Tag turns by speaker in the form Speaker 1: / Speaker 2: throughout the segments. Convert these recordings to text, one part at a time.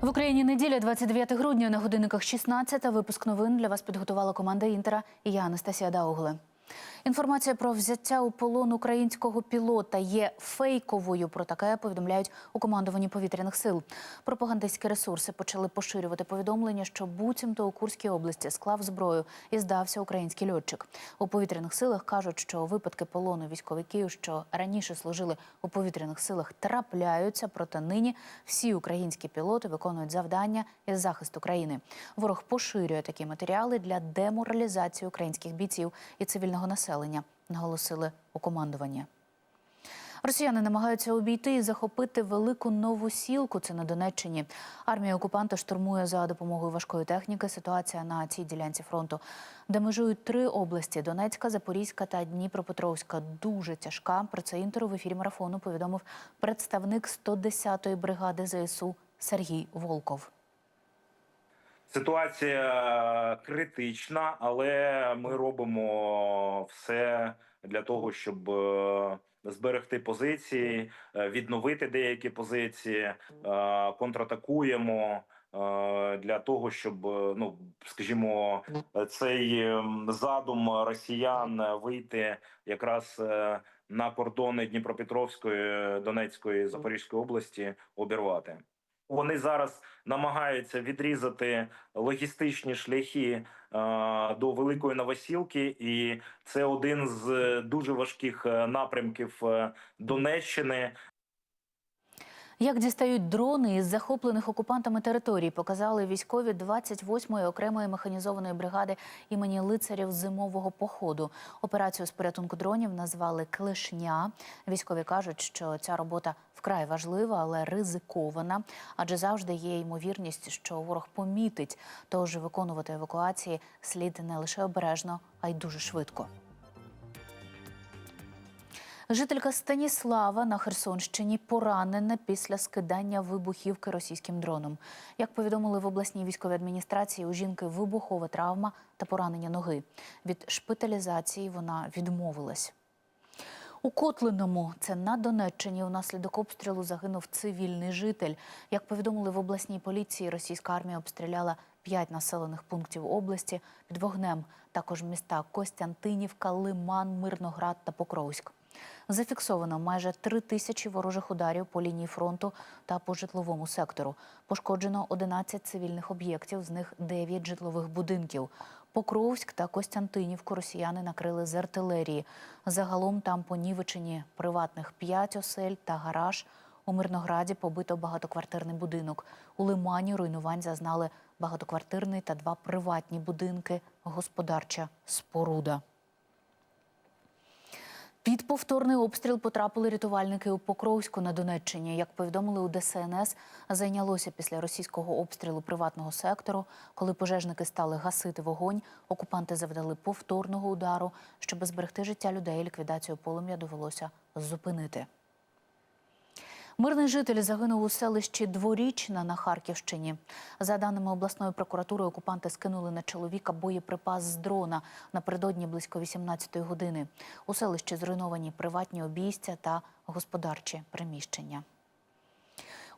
Speaker 1: В Україні неділя, 29 грудня на годинниках 16. Випуск новин для вас підготувала команда Інтера і я Анастасія Даугле. Інформація про взяття у полон українського пілота є фейковою. Про таке повідомляють у командуванні повітряних сил. Пропагандистські ресурси почали поширювати повідомлення, що буцімто у Курській області склав зброю і здався український льотчик. У повітряних силах кажуть, що випадки полону військовиків, що раніше служили у повітряних силах, трапляються. Проте нині всі українські пілоти виконують завдання із захисту країни. Ворог поширює такі матеріали для деморалізації українських бійців і цивільного населення, наголосили у командуванні. Росіяни намагаються обійти і захопити велику нову сілку. Це на Донеччині. Армія окупанта штурмує за допомогою важкої техніки. Ситуація на цій ділянці фронту, де межують три області: Донецька, Запорізька та Дніпропетровська. Дуже тяжка. Про це інтеру в ефірі марафону повідомив представник 110-ї бригади ЗСУ Сергій Волков.
Speaker 2: Ситуація критична, але ми робимо все для того, щоб е, зберегти позиції, е, відновити деякі позиції, е, контратакуємо для того, щоб ну скажімо, цей задум росіян вийти якраз на кордони Дніпропетровської, Донецької, Запорізької області обірвати. Вони зараз намагаються відрізати логістичні шляхи е, до великої новосілки, і це один з дуже важких е, напрямків е, Донеччини.
Speaker 1: Як дістають дрони із захоплених окупантами територій, показали військові 28-ї окремої механізованої бригади імені лицарів зимового походу. Операцію з порятунку дронів назвали Клешня. Військові кажуть, що ця робота вкрай важлива, але ризикована, адже завжди є ймовірність, що ворог помітить. Тож виконувати евакуації слід не лише обережно, а й дуже швидко. Жителька Станіслава на Херсонщині поранена після скидання вибухівки російським дроном. Як повідомили в обласній військовій адміністрації, у жінки вибухова травма та поранення ноги. Від шпиталізації вона відмовилась. У Котлиному, це на Донеччині, внаслідок обстрілу загинув цивільний житель. Як повідомили в обласній поліції, російська армія обстріляла п'ять населених пунктів області під вогнем. Також міста Костянтинівка, Лиман, Мирноград та Покровськ. Зафіксовано майже три тисячі ворожих ударів по лінії фронту та по житловому сектору. Пошкоджено 11 цивільних об'єктів, з них 9 житлових будинків. Покровськ та Костянтинівку росіяни накрили з артилерії. Загалом там понівечені приватних 5 осель та гараж. У Мирнограді побито багатоквартирний будинок. У Лимані руйнувань зазнали багатоквартирний та два приватні будинки, господарча споруда. Під повторний обстріл потрапили рятувальники у Покровську на Донеччині. Як повідомили у ДСНС, зайнялося після російського обстрілу приватного сектору. Коли пожежники стали гасити вогонь, окупанти завдали повторного удару. Щоб зберегти життя людей, ліквідацію полум'я довелося зупинити. Мирний житель загинув у селищі Дворічна на Харківщині. За даними обласної прокуратури, окупанти скинули на чоловіка боєприпас з дрона напередодні близько 18-ї години. У селищі зруйновані приватні обійстя та господарчі приміщення.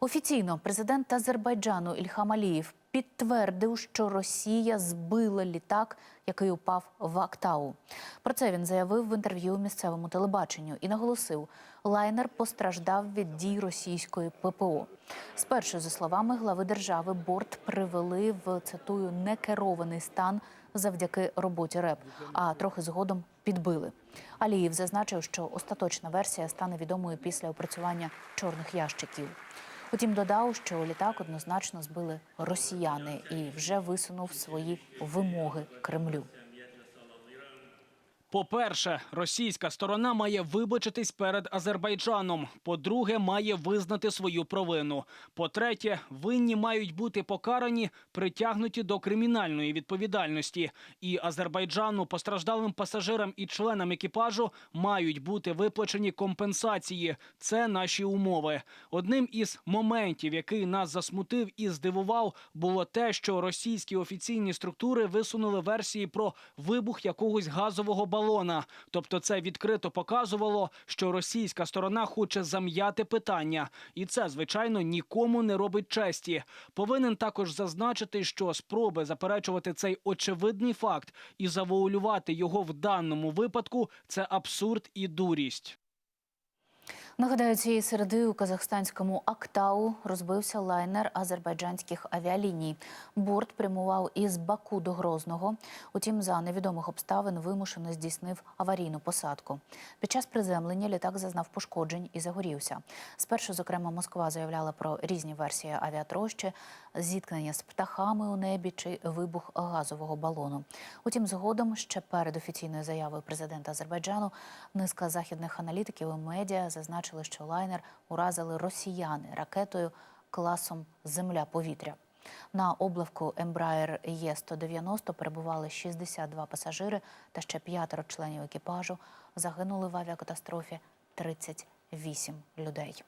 Speaker 1: Офіційно президент Азербайджану Ільхам Алієв підтвердив, що Росія збила літак, який упав в Актау. Про це він заявив в інтерв'ю місцевому телебаченню і наголосив, лайнер постраждав від дій російської ППО. Спершу, за словами глави держави, борт привели в цитую некерований стан завдяки роботі РЕП, а трохи згодом підбили. Алієв зазначив, що остаточна версія стане відомою після опрацювання чорних ящиків. Утім, додав, що літак однозначно збили росіяни і вже висунув свої вимоги Кремлю.
Speaker 3: По-перше, російська сторона має вибачитись перед Азербайджаном. По-друге, має визнати свою провину. По-третє, винні мають бути покарані, притягнуті до кримінальної відповідальності. І Азербайджану, постраждалим пасажирам і членам екіпажу мають бути виплачені компенсації. Це наші умови. Одним із моментів, який нас засмутив і здивував, було те, що російські офіційні структури висунули версії про вибух якогось газового балону балона. Тобто, це відкрито показувало, що російська сторона хоче зам'яти питання, і це звичайно нікому не робить честі. Повинен також зазначити, що спроби заперечувати цей очевидний факт і завуалювати його в даному випадку це абсурд і дурість.
Speaker 1: Нагадаю, цієї середи у казахстанському Актау розбився лайнер азербайджанських авіаліній. Борт прямував із Баку до Грозного. Утім, за невідомих обставин вимушено здійснив аварійну посадку. Під час приземлення літак зазнав пошкоджень і загорівся. Спершу, зокрема, Москва заявляла про різні версії авіатрощі, зіткнення з птахами у небі чи вибух газового балону. Утім, згодом ще перед офіційною заявою президента Азербайджану низка західних аналітиків і медіа зазначили, що лайнер уразили росіяни ракетою класом Земля-повітря. На облавку Embraer Є-190 перебували 62 пасажири та ще п'ятеро членів екіпажу. Загинули в авіакатастрофі 38 людей.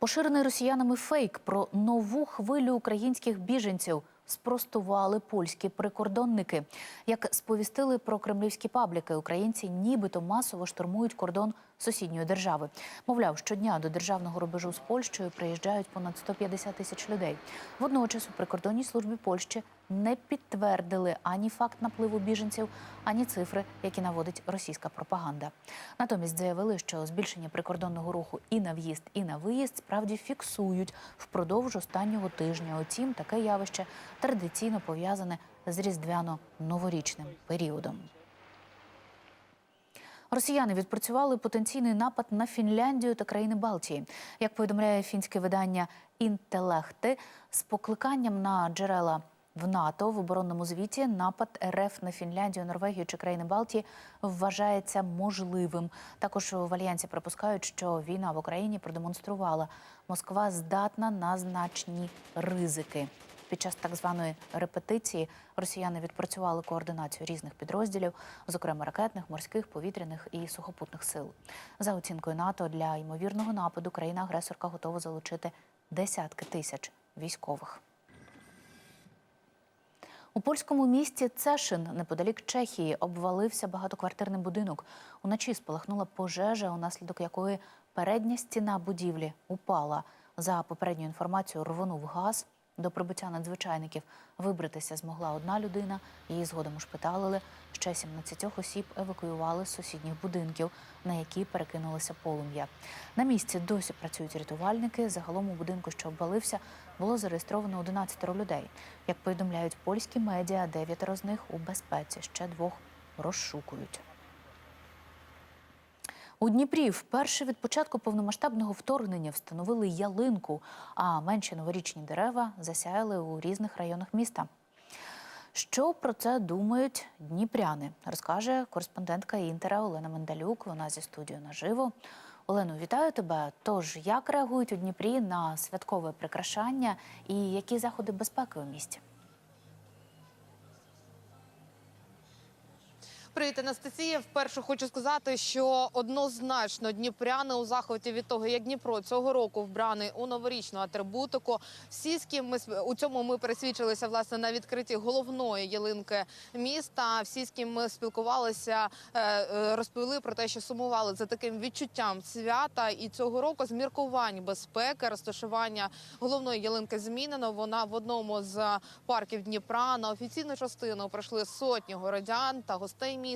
Speaker 1: Поширений росіянами фейк про нову хвилю українських біженців спростували польські прикордонники. Як сповістили про кремлівські пабліки, українці нібито масово штурмують кордон сусідньої держави. Мовляв, щодня до державного рубежу з Польщею приїжджають понад 150 тисяч людей. Водночас у прикордонній службі Польщі не підтвердили ані факт напливу біженців, ані цифри, які наводить російська пропаганда. Натомість заявили, що збільшення прикордонного руху і на в'їзд, і на виїзд справді фіксують впродовж останнього тижня. Утім, таке явище традиційно пов'язане з різдвяно-новорічним періодом. Росіяни відпрацювали потенційний напад на Фінляндію та країни Балтії. Як повідомляє фінське видання Інтелехти, з покликанням на джерела в НАТО в оборонному звіті напад РФ на Фінляндію, Норвегію чи країни Балтії вважається можливим. Також в альянсі припускають, що війна в Україні продемонструвала, Москва здатна на значні ризики. Під час так званої репетиції росіяни відпрацювали координацію різних підрозділів, зокрема ракетних, морських, повітряних і сухопутних сил. За оцінкою НАТО для ймовірного нападу країна-агресорка готова залучити десятки тисяч військових. У польському місті Цешин, неподалік Чехії, обвалився багатоквартирний будинок. Уночі спалахнула пожежа, унаслідок якої передня стіна будівлі упала. За попередньою інформацією, рвонув газ. До прибуття надзвичайників вибратися змогла одна людина. Її згодом ушпиталили. Ще 17 осіб евакуювали з сусідніх будинків, на які перекинулося полум'я. На місці досі працюють рятувальники. Загалом у будинку, що обвалився, було зареєстровано 11 людей. Як повідомляють польські медіа, дев'ятеро з них у безпеці, ще двох розшукують. У Дніпрі вперше від початку повномасштабного вторгнення встановили ялинку, а менші новорічні дерева засяяли у різних районах міста. Що про це думають дніпряни, розкаже кореспондентка Інтера Олена Мендалюк. Вона зі студією наживо. Олено, вітаю тебе. Тож як реагують у Дніпрі на святкове прикрашання і які заходи безпеки у місті?
Speaker 4: Привіт, Анастасія. Вперше хочу сказати, що однозначно дніпряни у захваті від того, як Дніпро цього року вбраний у новорічну атрибутику. Всі, з ким ми у цьому ми пересвідчилися власне на відкритті головної ялинки міста. Всі, з ким ми спілкувалися, е, е, розповіли про те, що сумували за таким відчуттям свята. І цього року з міркувань безпеки розташування головної ялинки змінено. Вона в одному з парків Дніпра на офіційну частину прийшли сотні городян та гостей міста.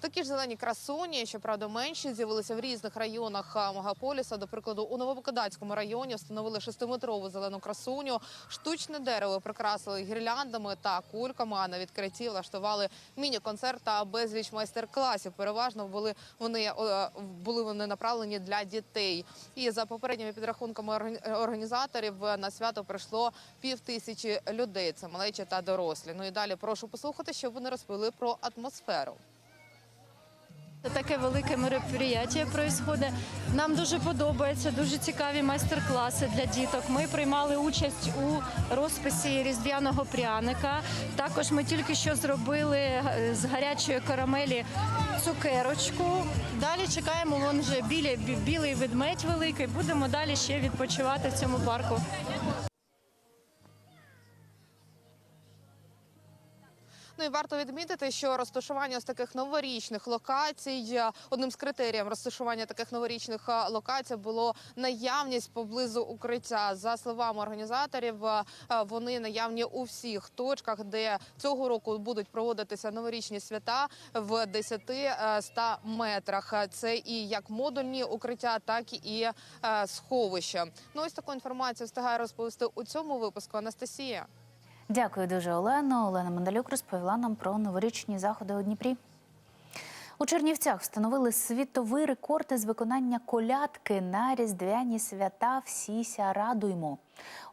Speaker 4: Такі ж зелені красуні, щоправда, менші з'явилися в різних районах а, мегаполіса. До прикладу, у Новопокидацькому районі встановили шестиметрову зелену красуню. Штучне дерево прикрасили гірляндами та кульками. А на відкритті влаштували міні-концерт та безліч майстер-класів. Переважно були вони е, були вони направлені для дітей. І за попередніми підрахунками організаторів е, на свято прийшло пів тисячі людей. Це малечі та дорослі. Ну і далі прошу послухати, що вони розповіли про атмосферу.
Speaker 5: Таке велике мероприятие происходит. Нам дуже подобається, дуже цікаві майстер-класи для діток. Ми приймали участь у розписі різдвяного пряника. Також ми тільки що зробили е, з гарячої карамелі цукерочку. Далі чекаємо вон вже біля білий ведмедь великий. Будемо далі ще відпочивати в цьому парку.
Speaker 4: Ну і варто відмітити, що розташування з таких новорічних локацій е, одним з критеріїв розташування таких новорічних е, локацій було наявність поблизу укриття. За словами організаторів, е, вони наявні у всіх точках, де цього року будуть проводитися новорічні свята в 10-100 метрах. Це і як модульні укриття, так і сховища. Ну ось таку інформацію встигає розповісти у цьому випуску Анастасія.
Speaker 1: Дякую дуже, Олено. Олена Мандалюк розповіла нам про новорічні заходи у Дніпрі. У Чернівцях встановили світовий рекорд із виконання колядки на різдвяні свята Всіся радуймо.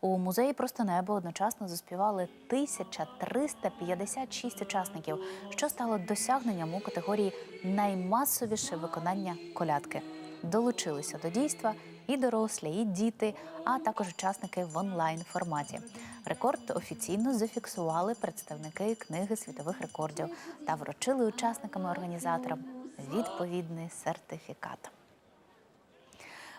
Speaker 1: У музеї просто небо одночасно заспівали 1356 учасників, що стало досягненням у категорії наймасовіше виконання колядки. Долучилися до дійства і дорослі, і діти, а також учасники в онлайн форматі. Рекорд офіційно зафіксували представники книги світових рекордів та вручили учасникам і організаторам відповідний сертифікат.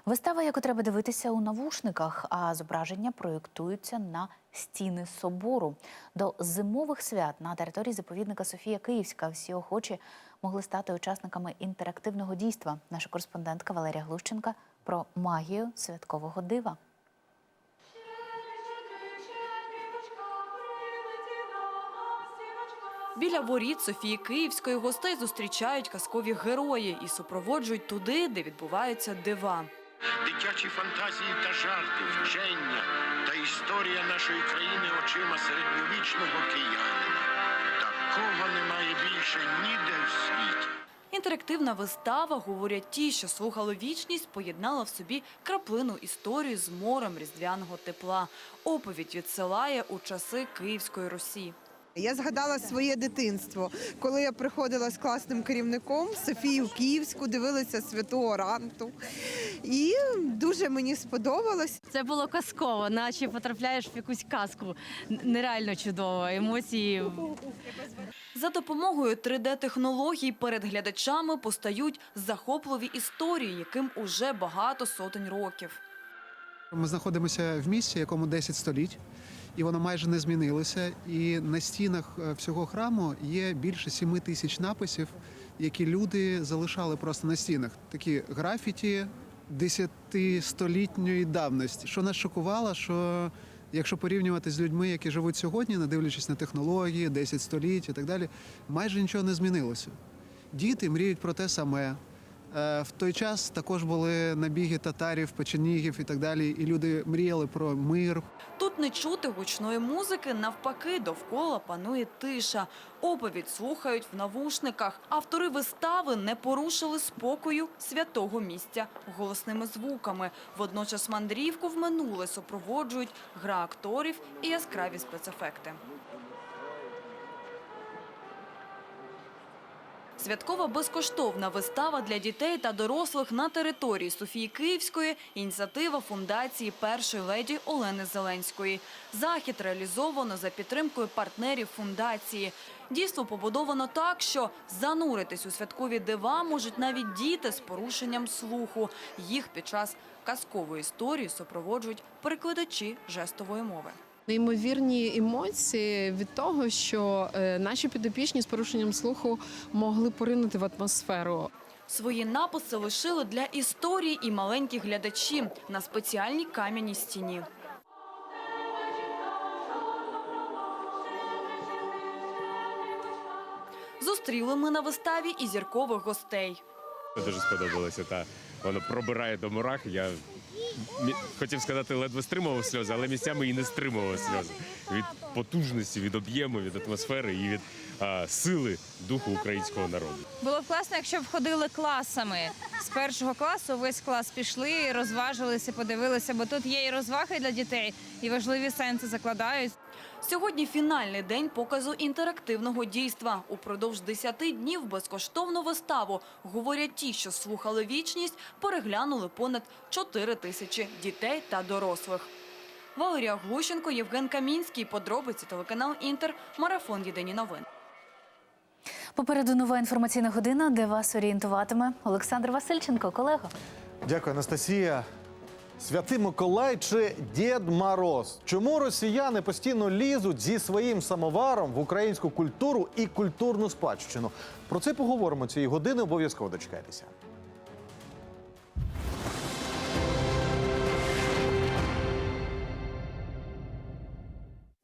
Speaker 1: Вистава, яку треба дивитися у навушниках, а зображення проєктуються на стіни собору. До зимових свят на території заповідника Софія Київська всі охочі могли стати учасниками інтерактивного дійства. Наша кореспондентка Валерія Глущенка про магію святкового дива.
Speaker 6: Біля воріт Софії Київської гостей зустрічають казкові герої і супроводжують туди, де відбуваються дива.
Speaker 7: дитячі фантазії та жарти, вчення та історія нашої країни очима середньовічного киянина. Такого немає більше ніде в світі.
Speaker 6: Інтерактивна вистава, говорять ті, що слухали вічність, поєднала в собі краплину історії з морем різдвяного тепла. Оповідь відсилає у часи Київської Русі.
Speaker 8: Я згадала своє дитинство, коли я приходила з класним керівником Софію Київську, дивилася святу Оранту. І дуже мені сподобалось.
Speaker 9: Це було казково, наче потрапляєш в якусь казку. Нереально чудово. Емоції
Speaker 6: За допомогою 3D-технологій перед глядачами постають захопливі історії, яким уже багато сотень років.
Speaker 10: Ми знаходимося в місці, якому 10 століть, і воно майже не змінилося. І на стінах е, всього храму є більше 7 тисяч написів, які люди залишали просто на стінах. Такі графіті десятистолітньої давності. Що нас шокувало, що якщо порівнювати з людьми, які живуть сьогодні, не дивлячись на технології, 10 століть і так далі, майже нічого не змінилося. Діти мріють про те саме. Е, В той час також були набіги татарів, печенігів і так далі. І люди мріяли про мир,
Speaker 6: Не чути гучної музики, навпаки, довкола панує тиша. Оповідь слухають в навушниках. Автори вистави не порушили спокою святого місця голосними звуками. Водночас мандрівку в минуле супроводжують гра акторів і яскраві спецефекти. Святкова безкоштовна вистава для дітей та дорослих на території Софії Київської – ініціатива фундації першої леді Олени Зеленської. Захід реалізовано за підтримкою партнерів фундації. Дійство побудовано так, що зануритись у святкові дива можуть навіть діти з порушенням слуху. Їх під час казкової історії супроводжують перекладачі жестової мови.
Speaker 11: Неймовірні емоції від того, що е, наші підопічні з порушенням слуху могли поринути в атмосферу.
Speaker 6: Свої написи лишили для історії і маленькі глядачі на спеціальній кам'яній стіні. Зустріли ми на виставі і зіркових гостей.
Speaker 12: Дуже сподобалося. Та воно пробирає до мурах. Я хотів сказати, ледве стримував сльози, але місцями і не стримував сльози від потужності, від об'єму, від атмосфери і від а, сили духу українського народу.
Speaker 9: було б класно, якщо б ходили класами. З першого класу весь клас пішли, розважилися, подивилися, бо тут є і розваги для дітей, і важливі сенси закладають.
Speaker 6: Сьогодні фінальний день показу інтерактивного дійства. Упродовж 10 днів безкоштовну виставу, говорять ті, що слухали вічність, переглянули понад 4 тисячі дітей та дорослих. Валерія Глущенко, Євген Камінський. Подробиці телеканал Інтер. Марафон Єдині новини.
Speaker 1: Попереду нова інформаційна година, де вас орієнтуватиме Олександр Васильченко, колего.
Speaker 13: Дякую, Анастасія. Святий Миколай чи Дід Мороз? Чому росіяни постійно лізуть зі своїм самоваром в українську культуру і культурну спадщину? Про це поговоримо цієї години. Обов'язково дочекайтеся.